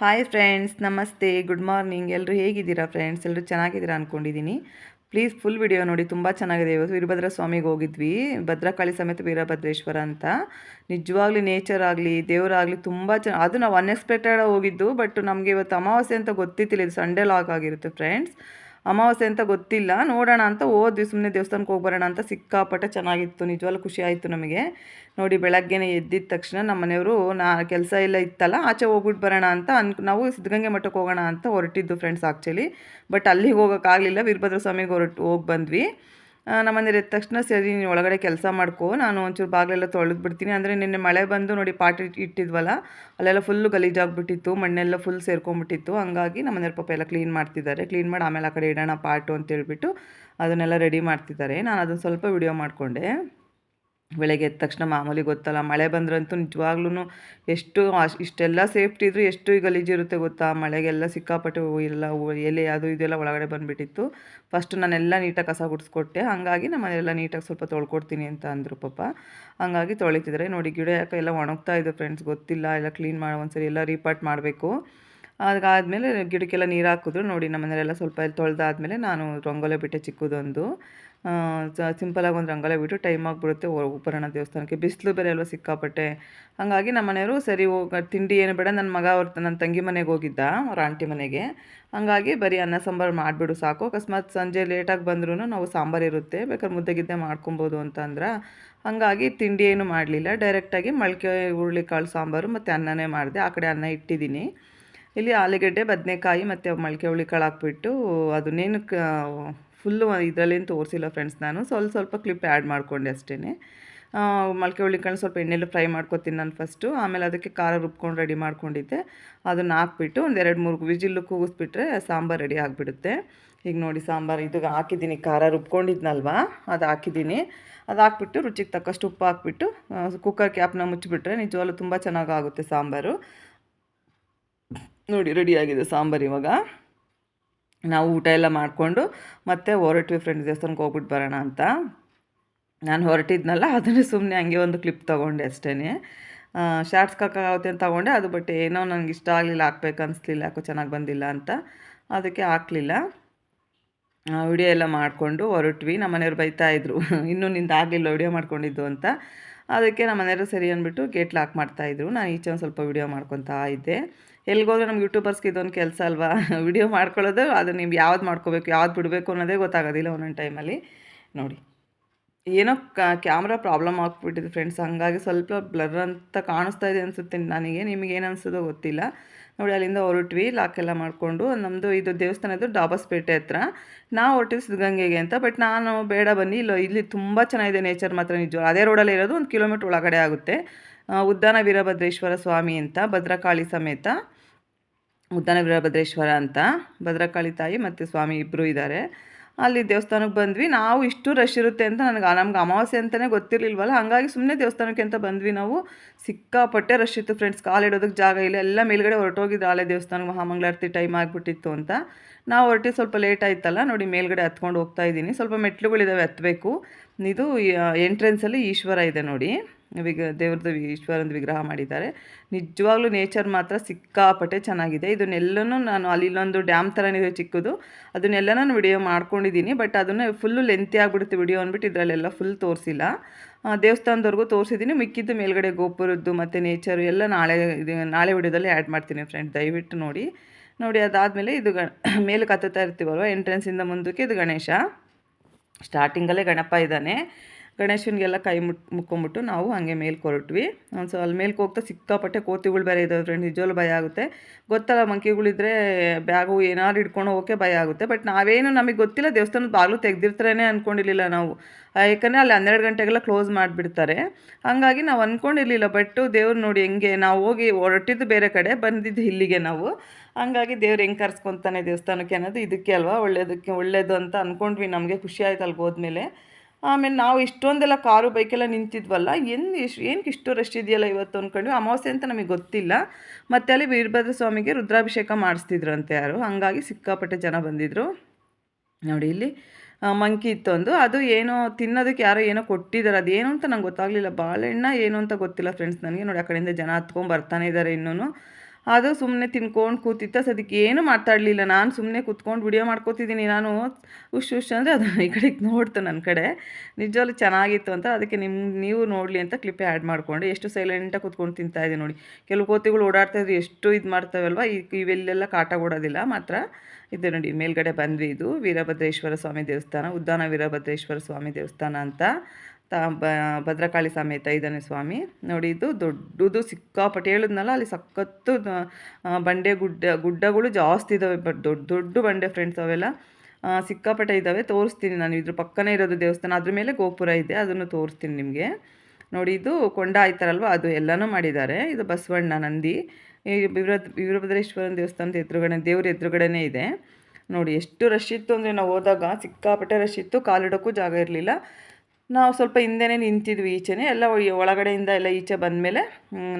Hi friends ನಮಸ್ತೆ good morning ಎಲ್ಲರೂ ಹೇಗಿದ್ದೀರಾ ಫ್ರೆಂಡ್ಸ್ ಎಲ್ಲರೂ ಚೆನ್ನಾಗಿದ್ದೀರಾ ಅಂದ್ಕೊಂಡಿದ್ದೀನಿ ಪ್ಲೀಸ್ ಫುಲ್ ವಿಡಿಯೋ ನೋಡಿ, ತುಂಬ ಚೆನ್ನಾಗಿದೆ. ಇವತ್ತು ವೀರಭದ್ರ ಸ್ವಾಮಿಗೆ ಹೋಗಿದ್ವಿ. ಭದ್ರಕಾಳಿ ಸಮೇತ ವೀರಭದ್ರೇಶ್ವರ ಅಂತ. ನಿಜವಾಗ್ಲೂ ನೇಚರ್ ಆಗಲಿ ದೇವರಾಗಲಿ ತುಂಬ ಚೆನ್ನ, ಅದು ನಾವು ಅನ್ಎಕ್ಸ್ಪೆಕ್ಟೆಡಾಗಿ ಹೋಗಿದ್ದು ಬಟ್ ನಮಗೆ ಇವತ್ತು ಅಮಾವಾಸ್ಯೆ ಅಂತ ಗೊತ್ತಿತ್ತಿಲ್ಲ. ಇದು ಸಂಡೇ ಲಾಗ್ ಆಗಿರುತ್ತೆ ಫ್ರೆಂಡ್ಸ್ ಅಮಾವಾಸ್ಯೆ ಅಂತ ಗೊತ್ತಿಲ್ಲ. ನೋಡೋಣ ಅಂತ ಹೋದ್ವಿ. ಸುಮ್ಮನೆ ದೇವಸ್ಥಾನಕ್ಕೆ ಹೋಗಿ ಅಂತ ಸಿಕ್ಕಾಪಟ್ಟೆ ಚೆನ್ನಾಗಿತ್ತು. ನಿಜವಾಗ್ಲೂ ಖುಷಿ ಆಯಿತು ನಮಗೆ. ನೋಡಿ, ಬೆಳಗ್ಗೆನೇ ಎದ್ದಿದ ತಕ್ಷಣ ನಮ್ಮ ಮನೆಯವರು, ನಾ, ಕೆಲಸ ಎಲ್ಲ ಇತ್ತಲ್ಲ, ಆಚೆ ಹೋಗ್ಬಿಟ್ಟು ಬರೋಣ ಅಂತ ಅನ್ ನಾವು ಸಿದ್ಧಗಂಗೆ ಮಠಕ್ಕೆ ಹೋಗೋಣ ಅಂತ ಹೊರಟಿದ್ದು ಫ್ರೆಂಡ್ಸ್ ಆ್ಯಕ್ಚುಲಿ ಬಟ್ ಅಲ್ಲಿಗೆ ಹೋಗೋಕ್ಕಾಗಲಿಲ್ಲ ವೀರಭದ್ರ ಸ್ವಾಮಿಗೆ ಹೊರಟು, ಹೋಗಿ ಬಂದ್ವಿ. ನಮ್ಮ ಮನೇಲಿ ಎದ್ದ ತಕ್ಷಣ ಸರಿ, ನೀನು ಒಳಗಡೆ ಕೆಲಸ ಮಾಡ್ಕೋ, ನಾನು ಒಂಚೂರು ಬಾಗಿಲೆಲ್ಲ ತೊಳೆದು ಬಿಡ್ತೀನಿ. ಅಂದರೆ ನಿನ್ನೆ ಮಳೆ ಬಂದು ನೋಡಿ ಪಾಟಿ ಇಟ್ಟಿದ್ವಲ್ಲ, ಅಲ್ಲೆಲ್ಲ ಫುಲ್ಲು ಗಲೀಜಾಗ್ಬಿಟ್ಟಿತ್ತು, ಮಣ್ಣೆಲ್ಲ ಫುಲ್ ಸೇರ್ಕೊಂಡ್ಬಿಟ್ಟಿತ್ತು. ಹಂಗಾಗಿ ನಮ್ಮ ಮನೆಯವ್ರ ಪಾಪ ಎಲ್ಲ ಕ್ಲೀನ್ ಮಾಡ್ತಿದ್ದಾರೆ. ಕ್ಲೀನ್ ಮಾಡಿ ಆಮೇಲೆ ಆ ಕಡೆ ಇಡೋಣ ಪಾಟು ಅಂತೇಳ್ಬಿಟ್ಟು ಅದನ್ನೆಲ್ಲ ರೆಡಿ ಮಾಡ್ತಿದ್ದಾರೆ. ನಾನು ಅದನ್ನು ಸ್ವಲ್ಪ ವಿಡಿಯೋ ಮಾಡಿಕೊಂಡೆ. ಬೆಳಗ್ಗೆ ಎದ್ದ ತಕ್ಷಣ ಮಾಮೂಲಿ ಗೊತ್ತಲ್ಲ, ಮಳೆ ಬಂದ್ರಂತೂ ನಿಜವಾಗ್ಲೂ ಎಷ್ಟು ಇಷ್ಟೆಲ್ಲ ಸೇಫ್ಟಿ ಇದ್ದರೂ ಎಷ್ಟು ಗಲೀಜಿರುತ್ತೆ ಗೊತ್ತಾ? ಮಳೆಗೆಲ್ಲ ಸಿಕ್ಕಾಪಟ್ಟೆ ಎಲ್ಲ ಎಲೆ ಅದು ಇದೆಲ್ಲ ಒಳಗಡೆ ಬಂದುಬಿಟ್ಟಿತ್ತು. ಫಸ್ಟ್ ನಾನೆಲ್ಲ ನೀಟಾಗಿ ಕಸ ಗುಡಿಸ್ಕೊಟ್ಟೆ. ಹಾಗಾಗಿ ನಮ್ಮ ಮನೆಯೆಲ್ಲ ನೀಟಾಗಿ ಸ್ವಲ್ಪ ತೊಳ್ಕೊಡ್ತೀನಿ ಅಂತ ಅಂದರು ಪಾಪ. ಹಂಗಾಗಿ ತೊಳಿತಿದ್ರೆ ನೋಡಿ ಗಿಡ ಯಾಕೆ ಎಲ್ಲ ಒಣಗ್ತಾ ಇದೆ ಫ್ರೆಂಡ್ಸ್ ಗೊತ್ತಿಲ್ಲ. ಎಲ್ಲ ಕ್ಲೀನ್ ಮಾಡಿ ಒಂದ್ಸರಿ ಎಲ್ಲ ರೀಪಾರ್ಟ್ ಮಾಡಬೇಕು. ಅದಾದಮೇಲೆ ಗಿಡಕ್ಕೆಲ್ಲ ನೀರು ಹಾಕಿದ್ರು. ನೋಡಿ ನಮ್ಮ ಮನೆಯಲ್ಲೆಲ್ಲ ಸ್ವಲ್ಪ ತೊಳೆದಾದ್ಮೇಲೆ ನಾನು ರಂಗೋಲೆ ಬಿಟ್ಟೆ ಚಿಕ್ಕದೊಂದು. ಸಿಂಪಲಾಗಿ ಒಂದು ರಂಗೋಲೆ ಬಿಟ್ಟು ಟೈಮ್ ಆಗಿಬಿಡುತ್ತೆ ಉಪ್ಪರಣ ದೇವಸ್ಥಾನಕ್ಕೆ. ಬಿಸಿಲು ಬೇರೆ ಅಲ್ವ ಸಿಕ್ಕಾಪಟ್ಟೆ. ಹಾಗಾಗಿ ನಮ್ಮ ಮನೆಯವರು ಸರಿ ಹೋಗ, ತಿಂಡಿ ಏನು ಬೇಡ ನನ್ನ ಮಗ ಅವ್ರ ನನ್ನ ತಂಗಿ ಮನೆಗೆ ಹೋಗಿದ್ದ, ಅವ್ರ ಆಂಟಿ ಮನೆಗೆ. ಹಾಗಾಗಿ ಬರೀ ಅನ್ನ ಸಾಂಬಾರು ಮಾಡಿಬಿಡು ಸಾಕು. ಅಕಸ್ಮಾತ್ ಸಂಜೆ ಲೇಟಾಗಿ ಬಂದ್ರೂ ನಾವು ಸಾಂಬಾರು ಇರುತ್ತೆ, ಬೇಕಾದ್ರೆ ಮುದ್ದೆ ಗಿದ್ದೆ ಮಾಡ್ಕೊಬೋದು ಅಂತಂದ್ರೆ. ಹಾಗಾಗಿ ತಿಂಡಿ ಏನು ಮಾಡಲಿಲ್ಲ. ಡೈರೆಕ್ಟಾಗಿ ಮೊಳಕೆ ಹುರುಳಿಕಾಳು ಸಾಂಬಾರು ಮತ್ತು ಅನ್ನನೇ ಮಾಡಿದೆ. ಆ ಕಡೆ ಅನ್ನ ಇಟ್ಟಿದ್ದೀನಿ. ಇಲ್ಲಿ ಆಲೂಗಡ್ಡೆ, ಬದನೆಕಾಯಿ ಮತ್ತು ಮೊಳಕೆ ಹುಳಿಕಾಳು ಹಾಕ್ಬಿಟ್ಟು ಅದನ್ನೇನು ಫುಲ್ಲು ಇದರಲ್ಲೇನು ತೋರಿಸಿಲ್ಲ ಫ್ರೆಂಡ್ಸ್ ನಾನು. ಸ್ವಲ್ಪ ಸ್ವಲ್ಪ ಕ್ಲಿಪ್ ಆ್ಯಡ್ ಮಾಡಿಕೊಂಡೆ ಅಷ್ಟೇ ಮೊಳಕೆ ಹುಳಿಕಾಳು ಸ್ವಲ್ಪ ಎಣ್ಣೆಲಿ ಫ್ರೈ ಮಾಡ್ಕೊತೀನಿ ನಾನು ಫಸ್ಟು ಆಮೇಲೆ ಅದಕ್ಕೆ ಖಾರ ರುಬ್ಕೊಂಡು ರೆಡಿ ಮಾಡ್ಕೊಂಡಿದ್ದೆ. ಅದನ್ನು ಹಾಕ್ಬಿಟ್ಟು ಒಂದು ಎರಡು ಮೂರು ವಿಜಿಲ್ಲು ಕೂಗಿಸ್ಬಿಟ್ರೆ ಸಾಂಬಾರು ರೆಡಿ ಆಗಿಬಿಡುತ್ತೆ. ಈಗ ನೋಡಿ ಸಾಂಬಾರು, ಇದು ಹಾಕಿದ್ದೀನಿ. ಖಾರ ರುಬ್ಕೊಂಡಿದ್ನಲ್ವ? ಅದು ಹಾಕಿದ್ದೀನಿ. ಅದು ಹಾಕ್ಬಿಟ್ಟು ರುಚಿಗೆ ತಕ್ಕಷ್ಟು ಉಪ್ಪು ಹಾಕ್ಬಿಟ್ಟು ಕುಕ್ಕರ್ ಕ್ಯಾಪ್ನ ಮುಚ್ಚಿಬಿಟ್ರೆ ನಿಜವಾಗ್ಲೂ ತುಂಬ ಚೆನ್ನಾಗಾಗುತ್ತೆ ಸಾಂಬಾರು. ನೋಡಿ ರೆಡಿಯಾಗಿದೆ ಸಾಂಬಾರು ಇವಾಗ. ನಾವು ಊಟ ಎಲ್ಲ ಮಾಡಿಕೊಂಡು ಮತ್ತೆ ಹೊರಟ್ವಿ ಫ್ರೆಂಡ್ಸ್ ದೇವಸ್ಥಾನಕ್ಕೆ ಹೋಗ್ಬಿಟ್ಟು ಬರೋಣ ಅಂತ. ನಾನು ಹೊರಟಿದ್ನಲ್ಲ, ಅದನ್ನೇ ಸುಮ್ಮನೆ ಹಂಗೆ ಒಂದು ಕ್ಲಿಪ್ ತೊಗೊಂಡೆ ಅಷ್ಟೇ ಶಾರ್ಟ್ಸ್ ಕಾಕಾಗುತ್ತೆ ಅಂತ ತೊಗೊಂಡೆ, ಅದು ಬಟ್ ಏನೋ ನನಗೆ ಇಷ್ಟ ಆಗಲಿಲ್ಲ, ಹಾಕ್ಬೇಕು ಅನಿಸ್ಲಿಲ್ಲ, ಯಾಕೋ ಚೆನ್ನಾಗಿ ಬಂದಿಲ್ಲ ಅಂತ. ಅದಕ್ಕೆ ಹಾಕಲಿಲ್ಲ. ವಿಡಿಯೋ ಎಲ್ಲ ಮಾಡಿಕೊಂಡು ಹೊರಟ್ವಿ. ನಮ್ಮ ಮನೆಯವ್ರು ಬೈತಾಯಿದ್ರು ಇನ್ನೂ ನಿಂದು ಆಗಲಿಲ್ಲ ವಿಡಿಯೋ ಮಾಡ್ಕೊಂಡಿದ್ದು ಅಂತ. ಅದಕ್ಕೆ ನಮ್ಮ ಮನೆಯವರು ಸರಿ ಅಂದ್ಬಿಟ್ಟು ಗೇಟ್ ಲಾಕ್ ಮಾಡ್ತಾಯಿದ್ರು ನಾನು ಈಚೆ ಒಂದು ಸ್ವಲ್ಪ ವಿಡಿಯೋ ಮಾಡ್ಕೊತಾ ಇದ್ದೆ. ಎಲ್ಲಿಗೋದ್ರೆ ನಮ್ಗೆ ಯೂಟ್ಯೂಬರ್ಸ್ಗೆ ಇದೊಂದು ಕೆಲಸ ಅಲ್ವಾ? ವಿಡಿಯೋ ಮಾಡ್ಕೊಳ್ಳೋದು, ಅದು ನೀವು ಯಾವ್ದು ಮಾಡ್ಕೋಬೇಕು, ಯಾವ್ದು ಬಿಡಬೇಕು ಅನ್ನೋದೇ ಗೊತ್ತಾಗೋದಿಲ್ಲ ಒಂದೊಂದು ಟೈಮಲ್ಲಿ. ನೋಡಿ, ಏನೋ ಕ್ಯಾಮ್ರಾ ಪ್ರಾಬ್ಲಮ್ ಆಗಿಬಿಟ್ಟಿದೆ ಫ್ರೆಂಡ್ಸ್. ಹಂಗಾಗಿ ಸ್ವಲ್ಪ ಬ್ಲರ್ ಅಂತ ಕಾಣಿಸ್ತಾ ಇದೆ ಅನಿಸುತ್ತೆ. ನನಗೆ, ನಿಮಗೆ ಏನು ಅನಿಸೋದೋ ಗೊತ್ತಿಲ್ಲ. ನೋಡಿ, ಅಲ್ಲಿಂದ ಹೊರಟ್ವಿ ಲಾಕೆಲ್ಲ ಮಾಡಿಕೊಂಡು. ನಮ್ಮದು ಇದು ದೇವಸ್ಥಾನದ್ದು ಡಾಬಸ್ಪೇಟೆ ಹತ್ರ. ನಾವು ಹೊರಟಿದ್ದು ಸಿದ್ಧಗಂಗೆಗೆ ಅಂತ, ಬಟ್ ನಾನು ಬೇಡ ಬನ್ನಿ. ಇಲ್ಲ, ಇಲ್ಲಿ ತುಂಬ ಚೆನ್ನಾಗಿದೆ ನೇಚರ್ ಮಾತ್ರ ನಿಜ ಅದೇ ರೋಡಲ್ಲಿ ಇರೋದು ಒಂದು ಕಿಲೋಮೀಟ್ರ್ ಒಳಗಡೆ ಆಗುತ್ತೆ. ಉದ್ದಾನ ವೀರಭದ್ರೇಶ್ವರ ಸ್ವಾಮಿ ಅಂತ, ಭದ್ರಕಾಳಿ ಸಮೇತ. ಉದ್ದಾನ ವೀರಭದ್ರೇಶ್ವರ ಅಂತ ಭದ್ರಕಾಳಿ ತಾಯಿ ಮತ್ತು ಸ್ವಾಮಿ ಇಬ್ಬರು ಇದ್ದಾರೆ ಅಲ್ಲಿ ದೇವಸ್ಥಾನಕ್ಕೆ ಬಂದ್ವಿ. ನಾವು ಇಷ್ಟು ರಶ್ ಇರುತ್ತೆ ಅಂತ ನನಗೆ ನಮ್ಗೆ ಅಮಾವಾಸ್ಯೆ ಅಂತಲೇ ಗೊತ್ತಿರಲಿಲ್ವಲ್ಲ? ಹಾಗಾಗಿ ಸುಮ್ಮನೆ ದೇವಸ್ಥಾನಕ್ಕೆ ಅಂತ ಬಂದ್ವಿ ನಾವು. ಸಿಕ್ಕಾಪಟ್ಟೆ ರಶ್ ಇತ್ತು ಫ್ರೆಂಡ್ಸ್ ಕಾಲಿಡೋದಕ್ಕೆ ಜಾಗ ಇಲ್ಲ. ಎಲ್ಲ ಮೇಲ್ಗಡೆ ಹೊರಟೋಗಿದ್ದು ಆಲೆ ದೇವಸ್ಥಾನಕ್ಕೆ ಮಹಾಮಂಗಳಾರತಿ ಟೈಮ್ ಆಗಿಬಿಟ್ಟಿತ್ತು ಅಂತ. ನಾವು ಹೊರಟಿ ಸ್ವಲ್ಪ ಲೇಟ್ ಆಯ್ತಲ್ಲ, ನೋಡಿ ಮೇಲ್ಗಡೆ ಹತ್ಕೊಂಡು ಹೋಗ್ತಾ ಇದ್ದೀನಿ. ಸ್ವಲ್ಪ ಮೆಟ್ಲುಗಳಿದ್ದಾವೆ ಹತ್ತಬೇಕು ಇದು ಎಂಟ್ರೆನ್ಸಲ್ಲಿ ಈಶ್ವರ ಇದೆ ನೋಡಿ. ವಿಗ ದೇವ್ರದ್ದು ಈಶ್ವರಂದು ವಿಗ್ರಹ ಮಾಡಿದ್ದಾರೆ. ನಿಜವಾಗ್ಲೂ ನೇಚರ್ ಮಾತ್ರ ಸಿಕ್ಕಾಪಟ್ಟೆ ಚೆನ್ನಾಗಿದೆ. ಇದನ್ನೆಲ್ಲನೂ ನಾನು ಅಲ್ಲಿಲ್ಲೊಂದು ಡ್ಯಾಮ್ ಥರನೇ ಚಿಕ್ಕದು. ಅದನ್ನೆಲ್ಲ ನಾನು ವಿಡಿಯೋ ಮಾಡ್ಕೊಂಡಿದ್ದೀನಿ. ಬಟ್ ಅದನ್ನು ಫುಲ್ಲು ಲೆಂತಿ ಆಗಿಬಿಡುತ್ತೆ ವಿಡಿಯೋ ಅಂದ್ಬಿಟ್ಟು ಇದರಲ್ಲೆಲ್ಲ ಫುಲ್ ತೋರಿಸಿಲ್ಲ. ದೇವಸ್ಥಾನದವರೆಗೂ ತೋರಿಸಿದ್ದೀನಿ. ಮಿಕ್ಕಿದ್ದು ಮೇಲ್ಗಡೆ ಗೋಪುರದ್ದು ಮತ್ತು ನೇಚರು ಎಲ್ಲ ನಾಳೆ ನಾಳೆ ವಿಡಿಯೋದಲ್ಲಿ ಆ್ಯಡ್ ಮಾಡ್ತೀನಿ ಫ್ರೆಂಡ್ ದಯವಿಟ್ಟು ನೋಡಿ. ನೋಡಿ ಅದಾದಮೇಲೆ ಇದು ಗ ಮೇಲೆ ಕತ್ತುತ್ತಾ ಇರ್ತೀವಲ್ವ? ಎಂಟ್ರೆನ್ಸಿಂದ ಮುಂದಕ್ಕೆ ಇದು ಗಣೇಶ. ಸ್ಟಾರ್ಟಿಂಗಲ್ಲೇ ಗಣಪ ಇದ್ದಾನೆ. ಗಣೇಶನಿಗೆಲ್ಲ ಕೈ ಮುಟ್, ಮುಕ್ಕೊಂಬಿಟ್ಟು ನಾವು ಹಾಗೆ ಮೇಲೆ ಕೊರಟ್ವಿ ಒಂದು ಸೊ ಅಲ್ಲಿ ಮೇಲ್ಕೆ ಹೋಗ್ತಾ ಸಿಕ್ಕಾಪಟ್ಟೆ ಕೋತಿಗಳು ಬೇರೆ ಇದ್ದಾವೆ ಫ್ರೆಂಡ್ ನಿಜವಲ್ಲೂ ಭಯ ಆಗುತ್ತೆ. ಗೊತ್ತಲ್ಲ ಮಂಕಿಗಳಿದ್ರೆ ಬ್ಯಾಗು ಏನಾದ್ರು ಹಿಡ್ಕೊಂಡು ಹೋಗೋಕೆ ಭಯ ಆಗುತ್ತೆ. ಬಟ್ ನಾವೇನು ನಮಗೆ ಗೊತ್ತಿಲ್ಲ, ದೇವಸ್ಥಾನದ ಬಾಗಿಲು ತೆಗ್ದಿರ್ತಾರೇ ಅಂದ್ಕೊಂಡಿರಲಿಲ್ಲ ನಾವು. ಯಾಕಂದರೆ ಅಲ್ಲಿ ಹನ್ನೆರಡು ಗಂಟೆಗೆಲ್ಲ ಕ್ಲೋಸ್ ಮಾಡಿಬಿಡ್ತಾರೆ. ಹಾಗಾಗಿ ನಾವು ಅಂದ್ಕೊಂಡಿರಲಿಲ್ಲ ಬಟ್ ದೇವ್ರು ನೋಡಿ ಹೆಂಗೆ ನಾವು ಹೋಗಿ ಹೊರಟಿದ್ದು ಬೇರೆ ಕಡೆ, ಬಂದಿದ್ದು ಇಲ್ಲಿಗೆ ನಾವು. ಹಂಗಾಗಿ ದೇವ್ರು ಹೆಂಗೆ ಕರ್ಸ್ಕೊತಾನೆ ದೇವಸ್ಥಾನಕ್ಕೆ ಅನ್ನೋದು ಇದಕ್ಕೆ ಅಲ್ವಾ ಒಳ್ಳೇದಕ್ಕೆ ಒಳ್ಳೆಯದು ಅಂತ ಅಂದ್ಕೊಂಡ್ವಿ ನಮಗೆ ಖುಷಿ ಆಯ್ತು ಅಲ್ಲಿ ಹೋದ್ಮೇಲೆ. ಆಮೇಲೆ ನಾವು ಇಷ್ಟೊಂದೆಲ್ಲ ಕಾರು ಬೈಕೆಲ್ಲ ನಿಂತಿದ್ವಲ್ಲ ಏನು ಎಷ್ಟು ಏನಕ್ಕೆ ಇಷ್ಟು ರಶ್ ಇದೆಯಲ್ಲ ಇವತ್ತು ಅಂದ್ಕೊಂಡು ಅಮಾವಾಸ್ಯೆ ಅಂತ ನಮಗೆ ಗೊತ್ತಿಲ್ಲ. ಮತ್ತು ಅಲ್ಲಿ ವೀರಭದ್ರ ಸ್ವಾಮಿಗೆ ರುದ್ರಾಭಿಷೇಕ ಮಾಡಿಸ್ತಿದ್ರು ಅಂತ ಯಾರು. ಹಾಗಾಗಿ ಸಿಕ್ಕಾಪಟ್ಟೆ ಜನ ಬಂದಿದ್ದರು ನೋಡಿ ಇಲ್ಲಿ ಮಂಕಿ ಇತ್ತೊಂದು. ಅದು ಏನೋ ತಿನ್ನೋದಕ್ಕೆ ಯಾರೋ ಏನೋ ಕೊಟ್ಟಿದ್ದಾರೆ ಏನು ಅಂತ ನಂಗೆ ಗೊತ್ತಾಗಲಿಲ್ಲ. ಬಾಳೆಣ್ಣ ಏನು ಅಂತ ಗೊತ್ತಿಲ್ಲ ಫ್ರೆಂಡ್ಸ್ ನನಗೆ ನೋಡಿ ಆ ಕಡೆಯಿಂದ ಜನ ಹತ್ಕೊಂಡು ಬರ್ತಾನೆ ಇದ್ದಾರೆ ಇನ್ನೂ ಅದು ಸುಮ್ಮನೆ ತಿನ್ಕೊಂಡು ಕೂತಿತ್ತು. ಅದಕ್ಕೆ ಏನು ಮಾತಾಡಲಿಲ್ಲ. ನಾನು ಸುಮ್ಮನೆ ಕೂತ್ಕೊಂಡು ವಿಡಿಯೋ ಮಾಡ್ಕೋತಿದ್ದೀನಿ. ನಾನು ಹುಷ್ ಹುಷ್ ಅಂದರೆ ಅದು ಈ ಕಡೆಗೆ ನೋಡ್ತು ನನ್ನ ಕಡೆ. ನಿಜವಾಗ್ಲೂ ಚೆನ್ನಾಗಿತ್ತು ಅಂತ. ಅದಕ್ಕೆ ನಿಮ್ಮ ನೀವು ನೋಡಲಿ ಅಂತ ಕ್ಲಿಪ್ಪೇ ಆ್ಯಡ್ ಮಾಡಿಕೊಂಡು. ಎಷ್ಟು ಸೈಲೆಂಟಾಗಿ ಕೂತ್ಕೊಂಡು ತಿಂತಾ ಇದೆ ನೋಡಿ. ಕೆಲವು ಕೋತಿಗಳು ಓಡಾಡ್ತಾ ಇದ್ರು. ಎಷ್ಟು ಇದು ಮಾಡ್ತಾವಲ್ವ? ಈ, ಇವೆಲ್ಲೆಲ್ಲ ಕಾಟ ಕೊಡೋದಿಲ್ಲ. ಮಾತ್ರ ಇದು ನೋಡಿ, ಮೇಲ್ಗಡೆ ಬಂದ್ವಿ ಇದು ವೀರಭದ್ರೇಶ್ವರ ಸ್ವಾಮಿ ದೇವಸ್ಥಾನ. ಉದ್ದಾನ ವೀರಭದ್ರೇಶ್ವರ ಸ್ವಾಮಿ ದೇವಸ್ಥಾನ ಅಂತ. ತ ಭದ್ರಕಾಳಿ ಸಮೇತ ಇದ್ದಾನೆ ಸ್ವಾಮಿ ನೋಡಿ ಇದು ದೊಡ್ಡದು ಸಿಕ್ಕಾಪಟ್ಟೆ ಹೇಳಿದ್ನಲ್ಲ, ಅಲ್ಲಿ ಸಖತ್ತು ಬಂಡೆ ಗುಡ್ಡ, ಗುಡ್ಡಗಳು ಜಾಸ್ತಿ ಇದ್ದಾವೆ ಬಟ್ ದೊಡ್ಡ ದೊಡ್ಡ ಬಂಡೆ ಫ್ರೆಂಡ್ಸ್ ಅವೆಲ್ಲ ಸಿಕ್ಕಾಪಟ್ಟೆ ಇದ್ದಾವೆ ತೋರಿಸ್ತೀನಿ ನಾನು. ಇದ್ರ ಪಕ್ಕನೇ ಇರೋದು ದೇವಸ್ಥಾನ, ಅದ್ರ ಮೇಲೆ ಗೋಪುರ ಇದೆ, ಅದನ್ನು ತೋರಿಸ್ತೀನಿ ನಿಮಗೆ. ನೋಡಿ ಇದು ಕೊಂಡ ಆಯ್ತಾರಲ್ವ, ಅದು ಎಲ್ಲನೂ ಮಾಡಿದ್ದಾರೆ. ಇದು ಬಸವಣ್ಣ ನಂದಿ ವೀರ ವೀರಭದ್ರೇಶ್ವರನ ದೇವಸ್ಥಾನದ ಎದುರುಗಡೆ, ದೇವ್ರ ಎದುರುಗಡೆನೇ ಇದೆ. ನೋಡಿ ಎಷ್ಟು ರಶ್ ಇತ್ತು ಅಂದರೆ ನಾವು ಹೋದಾಗ ಸಿಕ್ಕಾಪಟ್ಟೆ ರಶ್ ಇತ್ತು, ಕಾಲಿಡೋಕ್ಕೂ ಜಾಗ ಇರಲಿಲ್ಲ. ನಾವು ಸ್ವಲ್ಪ ಹಿಂದೆನೇ ನಿಂತಿದ್ವಿ ಈಚೆನೇ, ಎಲ್ಲ ಒಳಗಡೆಯಿಂದ ಎಲ್ಲ ಈಚೆ ಬಂದಮೇಲೆ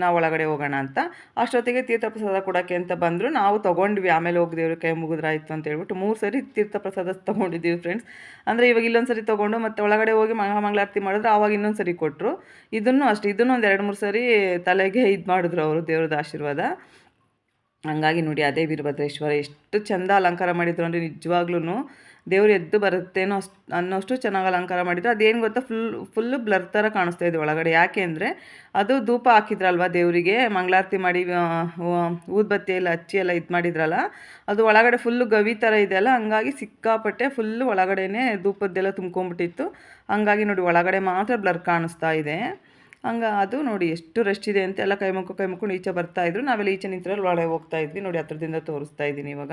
ನಾವು ಒಳಗಡೆ ಹೋಗೋಣ ಅಂತ. ಅಷ್ಟೊತ್ತಿಗೆ ತೀರ್ಥಪ್ರಸಾದ ಕೊಡೋಕ್ಕೆ ಅಂತ ಬಂದರು. ನಾವು ತೊಗೊಂಡ್ವಿ, ಆಮೇಲೆ ಹೋಗಿದ್ದೇವ್ರಿ ಕೈ ಮುಗಿದ್ರಾಯಿತು ಅಂತ ಹೇಳ್ಬಿಟ್ಟು ಮೂರು ಸರಿ ತೀರ್ಥಪ್ರಸಾದ ತೊಗೊಂಡಿದ್ದೀವಿ ಫ್ರೆಂಡ್ಸ್ ಅಂದರೆ ಇವಾಗ ಇಲ್ಲೊಂದು ಸರಿ ತೊಗೊಂಡು ಮತ್ತು ಒಳಗಡೆ ಹೋಗಿ ಮಹಾಮಂಗಳಾರತಿ ಮಾಡಿದ್ರೆ ಆವಾಗ ಇನ್ನೊಂದು ಸರಿ ಕೊಟ್ಟರು ಇದನ್ನು ಅಷ್ಟು, ಇದನ್ನು ಒಂದು ಎರಡು ಮೂರು ಸರಿ ತಲೆಗೆ ಇದು ಮಾಡಿದ್ರು ಅವರು ದೇವ್ರದ ಆಶೀರ್ವಾದ. ಹಂಗಾಗಿ ನೋಡಿ, ಅದೇ ವೀರಭದ್ರೇಶ್ವರ ಎಷ್ಟು ಚಂದ ಅಲಂಕಾರ ಮಾಡಿದ್ರು ಅಂದರೆ ನಿಜವಾಗ್ಲೂ ದೇವ್ರು ಎದ್ದು ಬರುತ್ತೇನೋ ಅಷ್ಟು, ಅನ್ನೋಷ್ಟು ಚೆನ್ನಾಗಿ ಅಲಂಕಾರ ಮಾಡಿದ್ರು. ಅದೇನು ಗೊತ್ತಾ? ಫುಲ್ ಫುಲ್ಲು ಬ್ಲರ್ ಥರ ಕಾಣಿಸ್ತಾ ಇದೆ ಒಳಗಡೆ. ಯಾಕೆ ಅಂದರೆ ಅದು ಧೂಪ ಹಾಕಿದ್ರಲ್ವ ದೇವರಿಗೆ? ಮಂಗಳಾರತಿ ಮಾಡಿ ಊದ್ಬತ್ತಿ ಎಲ್ಲ ಹಚ್ಚಿ ಎಲ್ಲ ಇದು ಮಾಡಿದ್ರಲ್ಲ, ಅದು ಒಳಗಡೆ ಫುಲ್ಲು ಗವಿ ಥರ ಇದೆಯಲ್ಲ ಹಂಗಾಗಿ ಸಿಕ್ಕಾಪಟ್ಟೆ ಫುಲ್ಲು ಒಳಗಡೆನೇ ಧೂಪದ್ದೆಲ್ಲ ತುಂಬ್ಕೊಂಬಿಟ್ಟಿತ್ತು ಹಂಗಾಗಿ ನೋಡಿ, ಒಳಗಡೆ ಮಾತ್ರ ಬ್ಲರ್ ಕಾಣಿಸ್ತಾ ಇದೆ. ಹಂಗೆ ಅದು ನೋಡಿ ಎಷ್ಟು ರಶ್ ಇದೆ ಅಂತ ಎಲ್ಲ ಕೈ ಮುಕ್ಕು ಕೈ ಮುಕ್ಕೊಂಡು ಈಚೆ ಬರ್ತಾಯಿದ್ರು ನಾವೆಲ್ಲ ಈಚೆ ನಿಂತರಲ್ಲಿ ಒಳಗೆ ಹೋಗ್ತಾ ಇದ್ವಿ. ನೋಡಿ ಹತ್ರದಿಂದ ತೋರಿಸ್ತಾ ಇದ್ದೀನಿ ಇವಾಗ.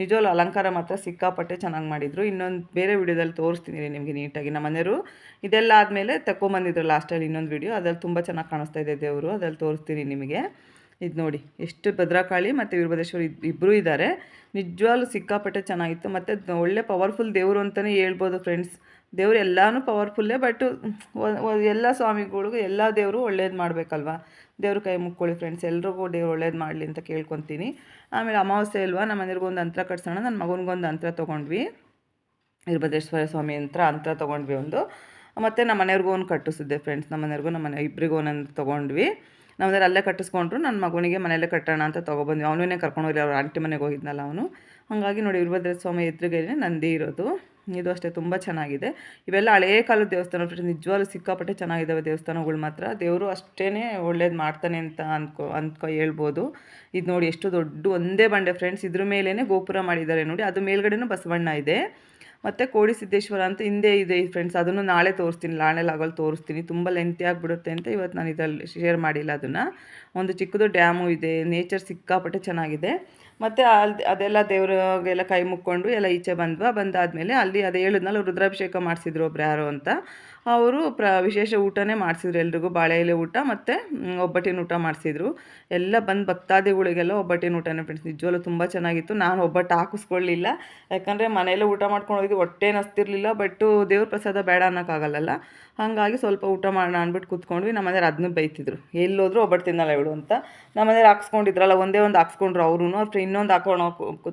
ನಿಜವಲ್ಲ ಅಲಂಕಾರ ಮಾತ್ರ ಸಿಕ್ಕಾಪಟ್ಟೆ ಚೆನ್ನಾಗಿ ಮಾಡಿದರು. ಇನ್ನೊಂದು ಬೇರೆ ವಿಡಿಯೋದಲ್ಲಿ ತೋರಿಸ್ತೀನಿ ನಿಮಗೆ ನೀಟಾಗಿ. ನಮ್ಮ ಮನೆಯವರು ಇದೆಲ್ಲ ಆದಮೇಲೆ ತಗೊಂಬಂದಿದ್ರು ಲಾಸ್ಟಲ್ಲಿ ಇನ್ನೊಂದು ವಿಡಿಯೋ ಅದ್ರಲ್ಲಿ ತುಂಬ ಚೆನ್ನಾಗಿ ಕಾಣಿಸ್ತಾ ಇದೆ ದೇವರು. ಅದ್ರಲ್ಲಿ ತೋರಿಸ್ತೀನಿ ನಿಮಗೆ. ಇದು ನೋಡಿ, ಎಷ್ಟು ಭದ್ರಕಾಳಿ ಮತ್ತು ವೀರಭದ್ರೇಶ್ವರ ಇಬ್ಬರೂ ಇದ್ದಾರೆ ನಿಜವಾಗ್ಲೂ ಸಿಕ್ಕಾಪಟ್ಟೆ ಚೆನ್ನಾಗಿತ್ತು. ಮತ್ತು ಒಳ್ಳೆ ಪವರ್ಫುಲ್ ದೇವರು ಅಂತಲೇ ಹೇಳ್ಬೋದು ಫ್ರೆಂಡ್ಸ್ ದೇವ್ರು ಎಲ್ಲನೂ ಪವರ್ಫುಲ್ಲೇ ಬಟ್ ಎಲ್ಲ ಸ್ವಾಮಿಗಳಿಗೂ ಎಲ್ಲ ದೇವರು ಒಳ್ಳೇದು ಮಾಡಬೇಕಲ್ವಾ? ದೇವ್ರ ಕೈ ಮುಕ್ಕೊಳ್ಳಿ ಫ್ರೆಂಡ್ಸ್ ಎಲ್ರಿಗೂ ದೇವ್ರು ಒಳ್ಳೇದು ಮಾಡಲಿ ಅಂತ ಕೇಳ್ಕೊತೀನಿ. ಆಮೇಲೆ ಅಮಾವಾಸ್ಯೆ ಅಲ್ವಾ, ನಮ್ಮ ಮನೆಯವ್ರಿಗೊಂದು ಅಂತ್ರ ಕಟ್ಸೋಣ ನನ್ನ ಮಗನಿಗೊಂದು ಅಂತ್ರ ತೊಗೊಂಡ್ವಿ. ವೀರಭದ್ರೇಶ್ವರ ಸ್ವಾಮಿ ಅಂತ್ರ ಅಂತ್ರ ತೊಗೊಂಡ್ವಿ ಒಂದು. ಮತ್ತು ನಮ್ಮ ಮನೆಯವ್ರಿಗೂ ಒಂದು ಕಟ್ಟಿಸಿದ್ದೆ ಫ್ರೆಂಡ್ಸ್ ನಮ್ಮ ಮನೆಯವ್ರಿಗೂ, ನಮ್ಮ ಮನೆ ಇಬ್ಬರಿಗೂ ಒಂದೊಂದು ತೊಗೊಂಡ್ವಿ. ನಮ್ಮದ್ರೆ ಅಲ್ಲೇ ಕಟ್ಟಿಸ್ಕೊಂಡ್ರು ನನ್ನ ಮಗನಿಗೆ ಮನೆಯಲ್ಲೇ ಕಟ್ಟೋಣ ಅಂತ ತೊಗೊಬಂದ್ವಿ. ಅವನೇ ಕರ್ಕೊಂಡು ಹೋಗಿ ಅವ್ರ ಆಂಟಿ ಮನೆಗೆ ಹೋಗಿದ್ನಲ್ಲ ಅವನು. ಹಾಗಾಗಿ ನೋಡಿ ವೀರಭದ್ರ ಸ್ವಾಮಿ ಎದುರುಗೇ ನಂದಿ ಇರೋದು. ಇದು ಅಷ್ಟೇ, ತುಂಬ ಚೆನ್ನಾಗಿದೆ. ಇವೆಲ್ಲ ಹಳೇ ಕಾಲದ ದೇವಸ್ಥಾನ ನಿಜವಾಗ್ಲೂ ಸಿಕ್ಕಾಪಟ್ಟೆ ಚೆನ್ನಾಗಿದ್ದಾವೆ ದೇವಸ್ಥಾನಗಳು ಮಾತ್ರ. ದೇವರು ಅಷ್ಟೇ ಒಳ್ಳೇದು ಮಾಡ್ತಾನೆ ಅಂತ ಅಂದ್ಕೊ ಅಂದ್ಕೊ ಹೇಳ್ಬೋದು. ಇದು ನೋಡಿ ಎಷ್ಟು ದೊಡ್ಡ ಒಂದೇ ಬಂಡೆ, ಫ್ರೆಂಡ್ಸ್, ಇದ್ರ ಮೇಲೇ ಗೋಪುರ ಮಾಡಿದ್ದಾರೆ ನೋಡಿ. ಅದು ಮೇಲ್ಗಡೆನೂ ಬಸವಣ್ಣ ಇದೆ. ಮತ್ತು ಕೋಡಿ ಸಿದ್ದೇಶ್ವರ ಅಂತ ಹಿಂದೆ ಇದೆ, ಫ್ರೆಂಡ್ಸ್, ಅದನ್ನು ನಾಳೆ ತೋರಿಸ್ತೀನಿ, ನಾಳೆ ಲಾಗಲ್ಲಿ ತೋರಿಸ್ತೀನಿ. ತುಂಬ ಲೆಂತಿ ಆಗಿಬಿಡುತ್ತೆ ಅಂತ ಇವತ್ತು ನಾನು ಇದರಲ್ಲಿ ಶೇರ್ ಮಾಡಿಲ್ಲ ಅದನ್ನು. ಒಂದು ಚಿಕ್ಕದು ಡ್ಯಾಮು ಇದೆ ನೇಚರ್ ಸಿಕ್ಕಾಪಟ್ಟೆ ಚೆನ್ನಾಗಿದೆ. ಮತ್ತು ಅಲ್ಲಿ ಅದೆಲ್ಲ ದೇವ್ರಿಗೆಲ್ಲ ಕೈ ಮುಕ್ಕೊಂಡು ಎಲ್ಲ ಈಚೆ ಬಂದ್ವಾ. ಬಂದಾದಮೇಲೆ ಅಲ್ಲಿ ಅದು ಹೇಳಿದ್ನಲ್ಲ ರುದ್ರಾಭಿಷೇಕ ಮಾಡಿಸಿದ್ರು ಒಬ್ರು ಯಾರು ಅಂತ. ಅವರು ಪ್ರ ವಿಶೇಷ ಊಟನೇ ಮಾಡಿಸಿದ್ರು ಎಲ್ರಿಗೂ ಬಾಳೆ ಎಲೆ ಊಟ ಮತ್ತು ಒಬ್ಬಟ್ಟಿನ ಊಟ ಮಾಡಿಸಿದ್ರು. ಎಲ್ಲ ಬಂದು ಭಕ್ತಾದಿಗಳಿಗೆಲ್ಲ ಒಬ್ಬಟ್ಟಿನ ಊಟನೇ ಫ್ರೆಂಡ್ಸ್ ನಿಜವಲ್ಲೂ ತುಂಬ ಚೆನ್ನಾಗಿತ್ತು. ನಾನು ಒಬ್ಬಟ್ಟು ಹಾಕಿಸ್ಕೊಳ್ಳಿಲ್ಲ. ಯಾಕಂದರೆ ಮನೆಯಲ್ಲೇ ಊಟ ಮಾಡ್ಕೊಂಡು ಹೋಗಿದ್ದು ಹೊಟ್ಟೆ ನಸ್ತಿರ್ಲಿಲ್ಲ ಬಟ್ಟು ದೇವ್ರ ಪ್ರಸಾದ ಬೇಡ ಅನ್ನೋಕ್ಕಾಗಲ್ಲ ಹಾಗಾಗಿ ಸ್ವಲ್ಪ ಊಟ ಮಾಡೋಣ ಅಂದ್ಬಿಟ್ಟು ಕೂತ್ಕೊಂಡ್ವಿ. ನಮ್ಮ ಮನೇಲಿ ಅದನ್ನ ಬೈತಿದ್ರು. ಎಲ್ಲೋದ್ರೂ ಒಬ್ಬಟ್ಟು ತಿನ್ನಲ್ಲ ಇವಳು ಅಂತ. ನಮ್ಮ ಮನೇಲಿ ಹಾಕ್ಸ್ಕೊಂಡಿದ್ರಲ್ಲ, ಒಂದೇ ಒಂದು ಹಾಕ್ಸ್ಕೊಂಡ್ರು ಅವರು ಅವ್ರು ಇನ್ನೊಂದು ಹಾಕೋಣ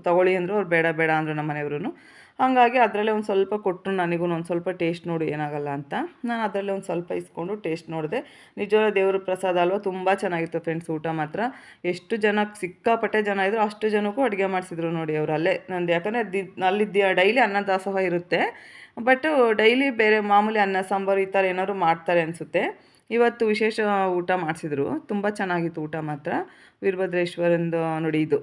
ತಗೊಳ್ಳಿ ಅಂದರು. ಅವ್ರು ಬೇಡ ಬೇಡ ಅಂದರು ನಮ್ಮ ಮನೆಯವರು ಹಾಗಾಗಿ ಅದರಲ್ಲೇ ಒಂದು ಸ್ವಲ್ಪ ಕೊಟ್ಟರು ನನಗೂ, ಒಂದು ಸ್ವಲ್ಪ ಟೇಸ್ಟ್ ನೋಡಿ ಏನಾಗಲ್ಲ ಅಂತ. ನಾನು ಅದರಲ್ಲೇ ಒಂದು ಸ್ವಲ್ಪ ಇಸ್ಕೊಂಡು ಟೇಸ್ಟ್ ನೋಡಿದೆ. ನಿಜವಾದ ದೇವ್ರ ಪ್ರಸಾದ ಅಲ್ವಾ? ತುಂಬ ಚೆನ್ನಾಗಿತ್ತು ಫ್ರೆಂಡ್ಸ್ ಊಟ ಮಾತ್ರ. ಎಷ್ಟು ಜನಕ್ಕೆ ಸಿಕ್ಕಾಪಟ್ಟೆ ಜನ ಇದ್ರು, ಅಷ್ಟು ಜನಕ್ಕೂ ಅಡುಗೆ ಮಾಡಿಸಿದ್ರು ನೋಡಿ ಅವರು ಅಲ್ಲೇ. ನಂದು ಯಾಕಂದರೆ ದಿ ಅಲ್ಲಿ ಡೈಲಿ ಅನ್ನದಾಸೋಹ ಇರುತ್ತೆ. ಬಟ್ಟು ಡೈಲಿ ಬೇರೆ ಮಾಮೂಲಿ ಅನ್ನ, ಸಾಂಬಾರು ಈ ಥರ ಏನಾದ್ರು ಮಾಡ್ತಾರೆ ಅನಿಸುತ್ತೆ. ಇವತ್ತು ವಿಶೇಷ ಊಟ ಮಾಡಿಸಿದ್ರು. ತುಂಬ ಚೆನ್ನಾಗಿತ್ತು ಊಟ ಮಾತ್ರ. ವೀರಭದ್ರೇಶ್ವರಂದು ನೋಡಿ ಇದು.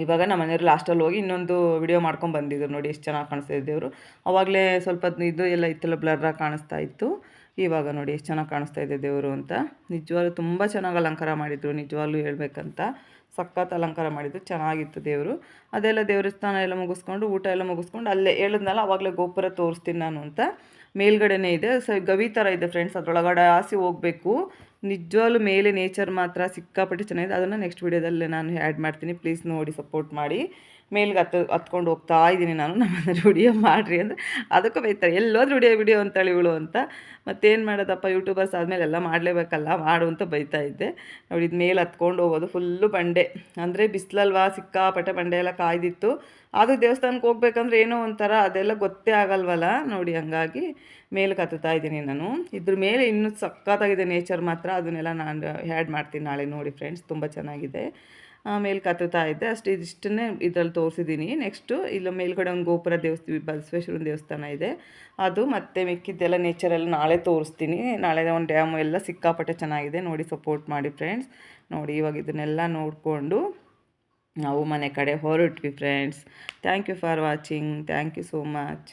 ಇವಾಗ ನಮ್ಮ ಮನೆಯವರು ಲಾಸ್ಟಲ್ಲಿ ಹೋಗಿ ಇನ್ನೊಂದು ವಿಡಿಯೋ ಮಾಡ್ಕೊಂಡು ಬಂದಿದ್ರು ನೋಡಿ ಎಷ್ಟು ಚೆನ್ನಾಗಿ ಕಾಣಿಸ್ತಾ ಇದ್ದೇವರು ಅವಾಗಲೇ ಸ್ವಲ್ಪ ಇದು ಎಲ್ಲ ಇತ್ತಲ್ಲ ಬ್ಲರ್ರಾಗಿ ಕಾಣಿಸ್ತಾ ಇತ್ತು. ಇವಾಗ ನೋಡಿ ಎಷ್ಟು ಚೆನ್ನಾಗಿ ಕಾಣಿಸ್ತಾ ಇದೆ ದೇವರು ಅಂತ. ನಿಜವಾಗ್ಲೂ ತುಂಬ ಚೆನ್ನಾಗಿ ಅಲಂಕಾರ ಮಾಡಿದರು, ನಿಜವಾಗ್ಲೂ ಹೇಳ್ಬೇಕಂತ. ಸಖತ್ ಅಲಂಕಾರ ಮಾಡಿದ್ರು, ಚೆನ್ನಾಗಿತ್ತು ದೇವರು. ಅದೆಲ್ಲ ದೇವಸ್ಥಾನ ಎಲ್ಲ ಮುಗಿಸ್ಕೊಂಡು, ಊಟ ಎಲ್ಲ ಮುಗಿಸ್ಕೊಂಡು ಅಲ್ಲೇ ಹೇಳಿದ್ನಲ್ಲ, ಅವಾಗಲೇ ಗೋಪುರ ತೋರಿಸ್ತೀನಿ ನಾನು ಅಂತ. ಮೇಲ್ಗಡೆನೇ ಇದೆ. ಸೊ ಗವಿ ಥರ ಇದೆ ಫ್ರೆಂಡ್ಸ್ ಅದರೊಳಗಡೆ ಆಸಿ ಹೋಗಬೇಕು. ನಿಜವಾಗ್ಲೂ ಮೇಲೆ ನೇಚರ್ ಮಾತ್ರ ಸಿಕ್ಕಾಪಟ್ಟೆ ಚೆನ್ನಾಗಿದೆ. ಅದನ್ನು ನೆಕ್ಸ್ಟ್ ವೀಡಿಯೋದಲ್ಲೇ ನಾನು ಆ್ಯಡ್ ಮಾಡ್ತೀನಿ. ಪ್ಲೀಸ್ ನೋಡಿ ಸಪೋರ್ಟ್ ಮಾಡಿ. ಮೇಲ್ಗೆ ಹತ್ತು ಹತ್ಕೊಂಡು ಹೋಗ್ತಾ ಇದ್ದೀನಿ ನಾನು. ನಮ್ಮ ವಿಡಿಯೋ ಮಾಡಿರಿ ಅಂದರೆ ಅದಕ್ಕೂ ಬೈತಾರೆ, ಎಲ್ಲೋದ್ರೂ ವಿಡಿಯೋ ವಿಡಿಯೋ ಅಂತೇಳಿ ಇವಳು ಅಂತ. ಮತ್ತೇನು ಮಾಡೋದಪ್ಪ, ಯೂಟ್ಯೂಬರ್ಸ್ ಆದಮೇಲೆ ಎಲ್ಲ ಮಾಡಲೇಬೇಕಲ್ಲ, ಮಾಡು ಅಂತ ಬೈತಾ ಇದ್ದೆ. ನೋಡಿ, ಇದು ಮೇಲೆ ಹತ್ಕೊಂಡು ಹೋಗೋದು ಫುಲ್ಲು ಬಂಡೆ. ಅಂದರೆ ಬಿಸಿಲಲ್ವಾ, ಸಿಕ್ಕಾಪಟ್ಟೆ ಬಂಡೆ ಎಲ್ಲ ಕಾಯ್ದಿತ್ತು. ಅದು ದೇವಸ್ಥಾನಕ್ಕೆ ಹೋಗ್ಬೇಕಂದ್ರೆ ಏನೋ ಒಂಥರ ಅದೆಲ್ಲ ಗೊತ್ತೇ ಆಗಲ್ವಲ್ಲ? ನೋಡಿ, ಹಂಗಾಗಿ ಮೇಲೆ ಕತ್ತುತ್ತಾ ಇದ್ದೀನಿ ನಾನು. ಇದ್ರ ಮೇಲೆ ಇನ್ನೂ ಸಕ್ಕತ್ತಾಗಿದೆ ನೇಚರ್ ಮಾತ್ರ. ಅದನ್ನೆಲ್ಲ ನಾನು ಹ್ಯಾಡ್ ಮಾಡ್ತೀನಿ ನಾಳೆ ನೋಡಿ ಫ್ರೆಂಡ್ಸ್. ತುಂಬ ಚೆನ್ನಾಗಿದೆ. ಮೇಲೆ ಕತ್ತುತ್ತಾ ಇದ್ದೆ. ಅಷ್ಟು ಇದಿಷ್ಟನ್ನೇ ಇದರಲ್ಲಿ ತೋರಿಸಿದ್ದೀನಿ. ನೆಕ್ಸ್ಟು ಇಲ್ಲ ಮೇಲ್ಗಡೆ ಒಂದು ಗೋಪುರ ದೇವಸ್ಥಾನ ಬಸವೇಶ್ವರನ ದೇವಸ್ಥಾನ ಇದೆ. ಅದು ಮತ್ತು ಮಿಕ್ಕಿದ್ದೆಲ್ಲ ನೇಚರೆಲ್ಲ ನಾಳೆ ತೋರಿಸ್ತೀನಿ. ನಾಳೆ ಒಂದು ಡ್ಯಾಮು ಎಲ್ಲ ಸಿಕ್ಕಾಪಟ್ಟೆ ಚೆನ್ನಾಗಿದೆ. ನೋಡಿ ಸಪೋರ್ಟ್ ಮಾಡಿ ಫ್ರೆಂಡ್ಸ್ ನೋಡಿ ಇವಾಗ ಇದನ್ನೆಲ್ಲ ನೋಡಿಕೊಂಡು ನಾವು ಮನೆ ಕಡೆ ಹೊರಟ್ವಿ friends thank you for watching thank you so much